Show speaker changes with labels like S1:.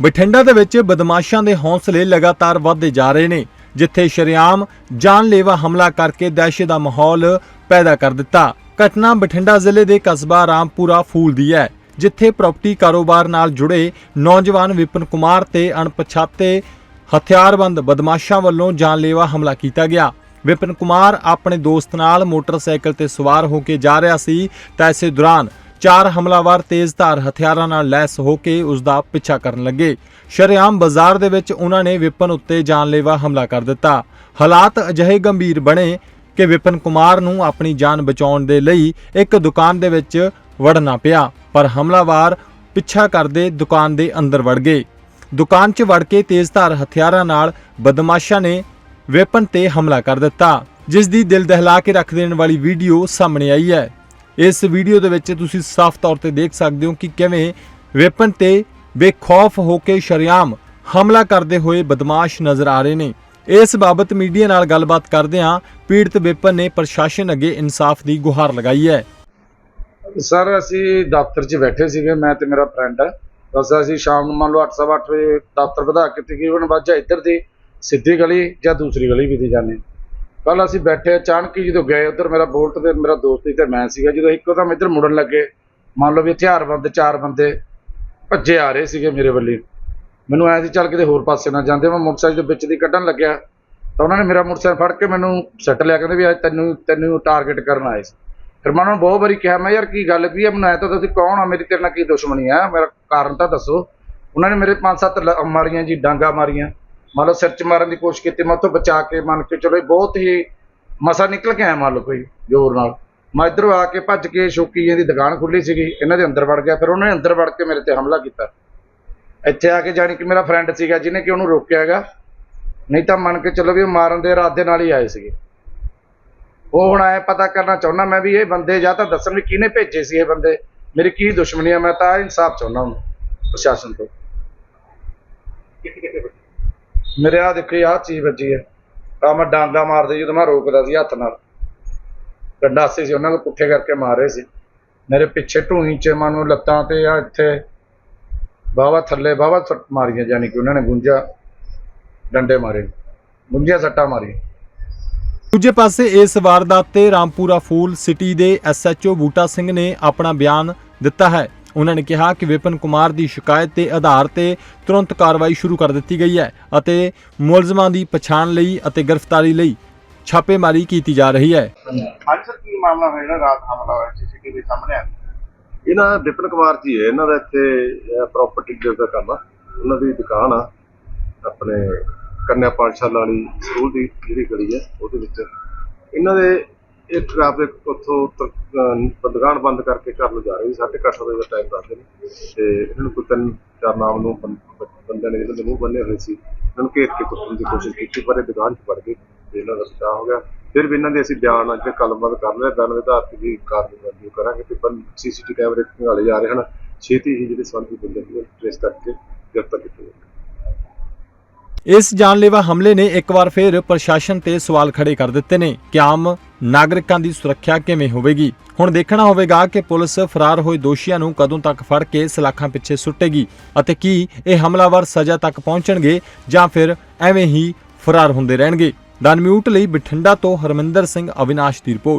S1: ਬਠਿੰਡਾ ਦੇ ਵਿੱਚ ਬਦਮਾਸ਼ਾਂ ਦੇ ਹੌਸਲੇ ਲਗਾਤਾਰ ਵਧਦੇ ਜਾ ਰਹੇ ਨੇ, ਜਿੱਥੇ ਸ਼ਰੇਆਮ ਜਾਨਲੇਵਾ ਹਮਲਾ ਕਰਕੇ ਦਹਿਸ਼ਤ ਦਾ ਮਾਹੌਲ ਪੈਦਾ ਕਰ ਦਿੱਤਾ। ਘਟਨਾ ਬਠਿੰਡਾ ਜ਼ਿਲ੍ਹੇ ਦੇ ਕਸਬਾ ਰਾਮਪੁਰਾ ਫੂਲ ਦੀ ਹੈ, ਜਿੱਥੇ ਪ੍ਰਾਪਰਟੀ ਕਾਰੋਬਾਰ ਨਾਲ ਜੁੜੇ ਨੌਜਵਾਨ ਵਿਪਨ ਕੁਮਾਰ ਤੇ ਅਣਪਛਾਤੇ ਹਥਿਆਰਬੰਦ ਬਦਮਾਸ਼ਾਂ ਵੱਲੋਂ ਜਾਨਲੇਵਾ ਹਮਲਾ ਕੀਤਾ ਗਿਆ। ਵਿਪਨ ਕੁਮਾਰ ਆਪਣੇ ਦੋਸਤ ਨਾਲ ਮੋਟਰਸਾਈਕਲ ਤੇ ਸਵਾਰ ਹੋ ਕੇ ਜਾ ਰਿਹਾ ਸੀ, ਤਾਂ ਇਸੇ ਦੌਰਾਨ ਚਾਰ ਹਮਲਾਵਰ ਤੇਜ਼ਧਾਰ ਹਥਿਆਰਾਂ ਨਾਲ ਲੈਸ ਹੋ ਕੇ ਉਸ ਦਾ ਪਿੱਛਾ ਕਰਨ ਲੱਗੇ। ਸ਼ਰੇਆਮ ਬਾਜ਼ਾਰ ਦੇ ਵਿੱਚ ਉਹਨਾਂ ਨੇ ਵਿਪਨ ਉੱਤੇ ਜਾਨਲੇਵਾ ਹਮਲਾ ਕਰ ਦਿੱਤਾ। ਹਾਲਾਤ ਅਜਿਹੇ ਗੰਭੀਰ ਬਣੇ ਕਿ ਵਿਪਨ ਕੁਮਾਰ ਨੂੰ ਆਪਣੀ ਜਾਨ ਬਚਾਉਣ ਦੇ ਲਈ ਇੱਕ ਦੁਕਾਨ ਦੇ ਵਿੱਚ ਵੜਨਾ ਪਿਆ, ਪਰ ਹਮਲਾਵਰ ਪਿੱਛਾ ਕਰਦੇ ਦੁਕਾਨ ਦੇ ਅੰਦਰ ਵੜ ਗਏ। ਦੁਕਾਨ 'ਚ ਵੜ ਕੇ ਤੇਜ਼ਧਾਰ ਹਥਿਆਰਾਂ ਨਾਲ ਬਦਮਾਸ਼ਾਂ ਨੇ ਵੈਪਨ ਤੇ ਹਮਲਾ ਕਰ ਦਿੱਤਾ, ਜਿਸ ਦੀ ਦਿਲ ਦਹਿਲਾ ਕੇ ਰੱਖ ਦੇਣ ਵਾਲੀ ਵੀਡੀਓ ਸਾਹਮਣੇ ਆਈ ਹੈ। ਇਸ ਵੀਡੀਓ ਦੇ ਵਿੱਚ ਤੁਸੀਂ ਸਾਫ਼ ਤੌਰ ਤੇ ਦੇਖ ਸਕਦੇ ਹੋ ਕਿ ਕਿਵੇਂ ਵੈਪਨ ਤੇ ਬੇਖੌਫ ਹੋ ਕੇ ਸ਼ਰੇਆਮ ਹਮਲਾ ਕਰਦੇ ਹੋਏ ਬਦਮਾਸ਼ ਨਜ਼ਰ ਆ ਰਹੇ ਨੇ। ਇਸ ਬਾਬਤ ਮੀਡੀਆ ਨਾਲ ਗੱਲਬਾਤ ਕਰਦਿਆਂ ਪੀੜਤ ਵੈਪਨ ਨੇ ਪ੍ਰਸ਼ਾਸਨ ਅੱਗੇ ਇਨਸਾਫ ਦੀ ਗੁਹਾਰ ਲਗਾਈ ਹੈ।
S2: ਸਰ, ਅਸੀਂ ਦਫ਼ਤਰ 'ਚ ਬੈਠੇ ਸੀਗੇ, ਮੈਂ ਤੇ ਮੇਰਾ ਫਰੈਂਡ ਬਸ ਅਸੀਂ ਸ਼ਾਮ ਨੂੰ ਮੰਨ ਲਓ 8:30 ਵਜੇ ਦਫ਼ਤਰ ਵਧਾ ਕੇ ਤਕਰੀਬਨ ਵਾਜਾ ਇੱਧਰ ਦੀ ਸਿੱਧੀ ਗਲੀ ਜਾਂ ਦੂਸਰੀ ਗਲੀ ਵੀ ਦੀ ਜਾਂਦੇ ਕੱਲ ਅਸੀਂ ਬੈਠੇ ਅਚਾਨਕ ਹੀ ਜਦੋਂ ਗਏ ਉੱਧਰ, ਮੇਰਾ ਬੋਲਟ ਤੇ ਮੇਰਾ ਦੋਸਤ ਹੀ ਤੇ ਮੈਂ ਸੀਗਾ, ਜਦੋਂ ਇੱਕੋ ਦਮ ਇੱਧਰ ਮੁੜਨ ਲੱਗੇ, ਮੰਨ ਲਓ ਵੀ ਹਥਿਆਰਬੰਦ ਚਾਰ ਬੰਦੇ ਭੱਜੇ ਆ ਰਹੇ ਸੀਗੇ ਮੇਰੇ ਵੱਲੇ। ਮੈਨੂੰ ਐਂ ਸੀ, ਚੱਲ ਕਿਤੇ ਹੋਰ ਪਾਸੇ ਨਾ ਜਾਂਦੇ, ਮੈਂ ਮੋਟਰਸਾਈਕਲ ਦੇ ਵਿੱਚ ਦੀ ਕੱਢਣ ਲੱਗਿਆ, ਤਾਂ ਉਹਨਾਂ ਨੇ ਮੇਰਾ ਮੋਟਰਸਾਈਕਲ ਫੜ ਕੇ ਮੈਨੂੰ ਸੱਟ ਲਿਆ, ਕਹਿੰਦੇ ਵੀ ਅੱਜ ਤੈਨੂੰ ਤੈਨੂੰ ਟਾਰਗੇਟ ਕਰਨ ਆਏ ਸੀ। ਫਿਰ ਮੈਂ ਉਹਨਾਂ ਨੂੰ ਬਹੁਤ ਵਾਰੀ ਕਿਹਾ, ਮੈਂ ਯਾਰ ਕੀ ਗੱਲ ਕੀ ਹੈ ਮੈਨੂੰ ਐ ਤਾਂ ਤੁਸੀਂ ਕੌਣ ਆ, ਮੇਰੀ ਤੇਰੇ ਨਾਲ ਕੀ ਦੁਸ਼ਮਣੀ ਆ? ਮੇਰਾ ਕਾਰਨ ਤਾਂ ਦੱਸੋ। ਉਹਨਾਂ ਨੇ ਮੇਰੇ ਪੰਜ ਸੱਤ ਲ- ਮਾਰੀਆਂ ਜੀ, ਡਾਂਗਾ ਮਾਰੀਆਂ। ਮੰਨ ਲਓ ਸਿਰ 'ਚ ਮਾਰਨ ਦੀ ਕੋਸ਼ਿਸ਼ ਕੀਤੀ, ਮੈਂ ਉੱਥੋਂ ਬਚਾ ਕੇ ਮੰਨ ਕੇ ਚਲੋ ਇਹ ਬਹੁਤ ਹੀ ਮਸਾ ਨਿਕਲ ਕੇ ਆਇਆ ਮੰਨ ਲਓ ਕੋਈ ਜ਼ੋਰ ਨਾਲ। ਮੈਂ ਇੱਧਰੋਂ ਆ ਕੇ ਭੱਜ ਕੇ ਸ਼ੌਕੀਆਂ ਦੀ ਦੁਕਾਨ ਖੁੱਲੀ ਸੀਗੀ, ਇਹਨਾਂ ਦੇ ਅੰਦਰ ਵੜ ਗਿਆ, ਫਿਰ ਉਹਨਾਂ ਨੇ ਅੰਦਰ ਵੜ ਕੇ ਮੇਰੇ ਤੇ ਹਮਲਾ ਕੀਤਾ। ਇੱਥੇ ਆ ਕੇ ਜਾਣੀ ਕਿ ਮੇਰਾ ਫਰੈਂਡ ਸੀਗਾ ਜਿਹਨੇ ਕਿ ਉਹਨੂੰ ਰੋਕਿਆ ਹੈਗਾ। ਨਹੀਂ ਤਾਂ ਮੰਨ ਕੇ ਚੱਲੋ ਵੀ ਉਹ ਮਾਰਨ ਦੇ ਇਰਾਦੇ ਨਾਲ ਹੀ ਆਏ ਸੀਗੇ। ਉਹ ਹੁਣ ਐ ਪਤਾ ਕਰਨਾ ਚਾਹੁੰਦਾ ਮੈਂ ਵੀ ਇਹ ਬੰਦੇ ਜਾਂ ਤਾਂ ਦੱਸਣ ਵੀ ਕਿਹਨੇ ਭੇਜੇ ਸੀ ਇਹ ਬੰਦੇ। ਮੇਰੀ ਕੀ ਦੁਸ਼ਮਣੀ ਆ, ਮੈਂ ਤਾਂ ਇਨਸਾਫ ਚਾਹੁੰਦਾ ਹਾਂ ਪ੍ਰਸ਼ਾਸਨ ਤੋਂ। ਮੇਰੇ ਆ ਦੇਖੋ ਆਹ ਚੀਜ਼ ਵੱਜੀ ਹੈ। ਆ ਮੈਂ ਡਾਂਗਾ ਮਾਰਦੇ ਜਦੋਂ ਮੈਂ ਰੋਕਦਾ ਸੀ ਹੱਥ ਨਾਲ। ਗੰਡਾਸੇ ਸੀ, ਉਹਨਾਂ ਨੂੰ ਪੁੱਠੇ ਕਰਕੇ ਮਾਰ ਰਹੇ ਸੀ। ਮੇਰੇ ਪਿੱਛੇ ਢੂਹੀ ਚ ਮੈਨੂੰ ਲੱਤਾਂ ਤੇ ਆ ਇੱਥੇ ਬਾਵਾ ਥੱਲੇ ਬਾਵਾ ਸੱਟ ਮਾਰੀਆਂ ਜਾਨੀ ਕਿ ਉਹਨਾਂ ਨੇ ਗੁੰਜਾ ਡੰਡੇ ਮਾਰੇ ਗੁੰਜੀਆਂ ਸੱਟਾਂ ਮਾਰੀਆਂ।
S1: ਦੂਜੇ ਪਾਸੇ ਇਸ ਵਾਰਦਾਤ ਤੇ ਰਾਮਪੁਰਾ ਫੂਲ ਸਿਟੀ ਦੇ ਐਸਐਚਓ ਬੂਟਾ ਸਿੰਘ ਨੇ ਆਪਣਾ ਬਿਆਨ ਦਿੱਤਾ ਹੈ। ਉਹਨਾਂ ਨੇ ਕਿਹਾ ਕਿ ਵਿਪਨ ਕੁਮਾਰ ਦੀ ਸ਼ਿਕਾਇਤ ਦੇ ਆਧਾਰ ਤੇ ਤੁਰੰਤ ਕਾਰਵਾਈ ਸ਼ੁਰੂ ਕਰ ਦਿੱਤੀ ਗਈ ਹੈ ਅਤੇ ਮੁਲਜ਼ਮਾਂ ਦੀ ਪਛਾਣ ਲਈ ਅਤੇ ਗ੍ਰਿਫਤਾਰੀ ਲਈ ਛਾਪੇਮਾਰੀ ਕੀਤੀ ਜਾ ਰਹੀ ਹੈ।
S3: ਹਾਂਜੀ ਸਰ ਕੀ ਮਾਮਲਾ ਹੋਇਆ ਜਿਹੜਾ ਰਾਤ ਹਮਲਾ ਹੋਇਆ? ਸੀਸੀਟੀਵੀ ਸਾਹਮਣੇ ਆ
S4: ਇਹਨਾਂ ਵਿਪਨ ਕੁਮਾਰ ਜੀ ਹੈ ਇਹਨਾਂ ਦਾ ਇੱਥੇ ਪ੍ਰਾਪਰਟੀ ਡੀਲਰ ਦਾ ਕੰਮ ਆ। ਉਹਨਾਂ ਦੀ ਦੁਕਾਨ ਆ ਆਪਣੇ ਕੰਨਿਆ ਪਾਠਸ਼ਾਲਾ ਵਾਲੀ ਸਕੂਲ ਦੀ ਜਿਹੜੀ ਗਲੀ ਹੈ ਉਹਦੇ ਵਿੱਚ। ਇਹਨਾਂ ਦੇ ਇਹ ਟ੍ਰੈਫਿਕ ਉੱਥੋਂ ਤ- ਬੰਦ ਕਰਕੇ ਘਰ ਨੂੰ ਜਾ ਰਹੇ ਸੀ, ਸਾਢੇ ਕੁ ਅੱਠ ਵਜੇ ਦਾ ਟਾਈਮ ਦੱਸਦੇ ਨੇ। ਤੇ ਇਹਨਾਂ ਨੂੰ ਕੋਈ ਤਿੰਨ, ਚਾਰ ਨਾਮ ਨੂੰ ਬੰ- ਨੇ ਜਿਹਨਾਂ ਦੇ ਮੂੰਹ ਬੰਨੇ ਹੋਏ ਸੀ। ਇਹਨਾਂ ਨੂੰ ਘੇਰ ਕੇ ਕੁੱਟਣ ਦੀ ਕੋਸ਼ਿਸ਼ ਕੀਤੀ, ਪਰ ਇਹ ਦੁਕਾਨ 'ਚ ਵੜ ਗਏ ਤੇ ਇਹਨਾਂ ਦਾ ਬਚਾਅ ਹੋ ਗਿਆ। ਫਿਰ ਵੀ ਇਹਨਾਂ ਦੇ ਅਸੀਂ ਬਿਆਨ ਅੱਜ ਕਲਮਬੰਦ ਕਰ ਲਿਆ ਬਿਆਨ ਆਧਾਰ ਤੇ ਵੀ ਕਾਰਵਾਈ ਕਰਾਂਗੇ ਤੇ ਪਰ ਸੀਸੀਟੀ ਕੈਮਰੇ ਖੰਗਾਲੇ ਜਾ ਰਹੇ ਹਨ। ਛੇਤੀ ਹੀ ਜਿਹੜੇ ਸੰਬੰਧਿਤ ਬੰਦੇ ਨੂੰ ਟ੍ਰੇਸ ਕਰਕੇ ਗ੍ਰਿਫਤਾਰ ਕੀਤੇ ਜਾਣਗੇ।
S1: ਇਸ ਜਾਨਲੇਵਾ ਹਮਲੇ ਨੇ ਇੱਕ ਵਾਰ ਫਿਰ ਪ੍ਰਸ਼ਾਸਨ ਤੇ ਸਵਾਲ ਖੜੇ ਕਰ ਦਿੱਤੇ ਨੇ। ਕਿ ਆਮ ਨਾਗਰਿਕਾਂ ਦੀ ਸੁਰੱਖਿਆ ਕਿਵੇਂ ਹੋਵੇਗੀ? ਹੁਣ ਦੇਖਣਾ ਹੋਵੇਗਾ ਕਿ ਪੁਲਿਸ ਫਰਾਰ ਹੋਏ ਦੋਸ਼ੀਆਂ ਨੂੰ ਕਦੋਂ ਤੱਕ ਫੜ ਕੇ ਸਲਾਖਾਂ ਪਿੱਛੇ ਸੁੱਟੇਗੀ ਅਤੇ ਕੀ ਇਹ ਹਮਲਾਵਰ ਸਜ਼ਾ ਤੱਕ ਪਹੁੰਚਣਗੇ ਜਾਂ ਫਿਰ ਐਵੇਂ ਹੀ ਫਰਾਰ ਹੁੰਦੇ ਰਹਿਣਗੇ। ਦਨ ਮਿਊਟ ਲਈ ਬਠਿੰਡਾ ਤੋਂ ਹਰਮਿੰਦਰ ਸਿੰਘ ਅਵਿਨਾਸ਼ ਦੀ ਰਿਪੋਰਟ।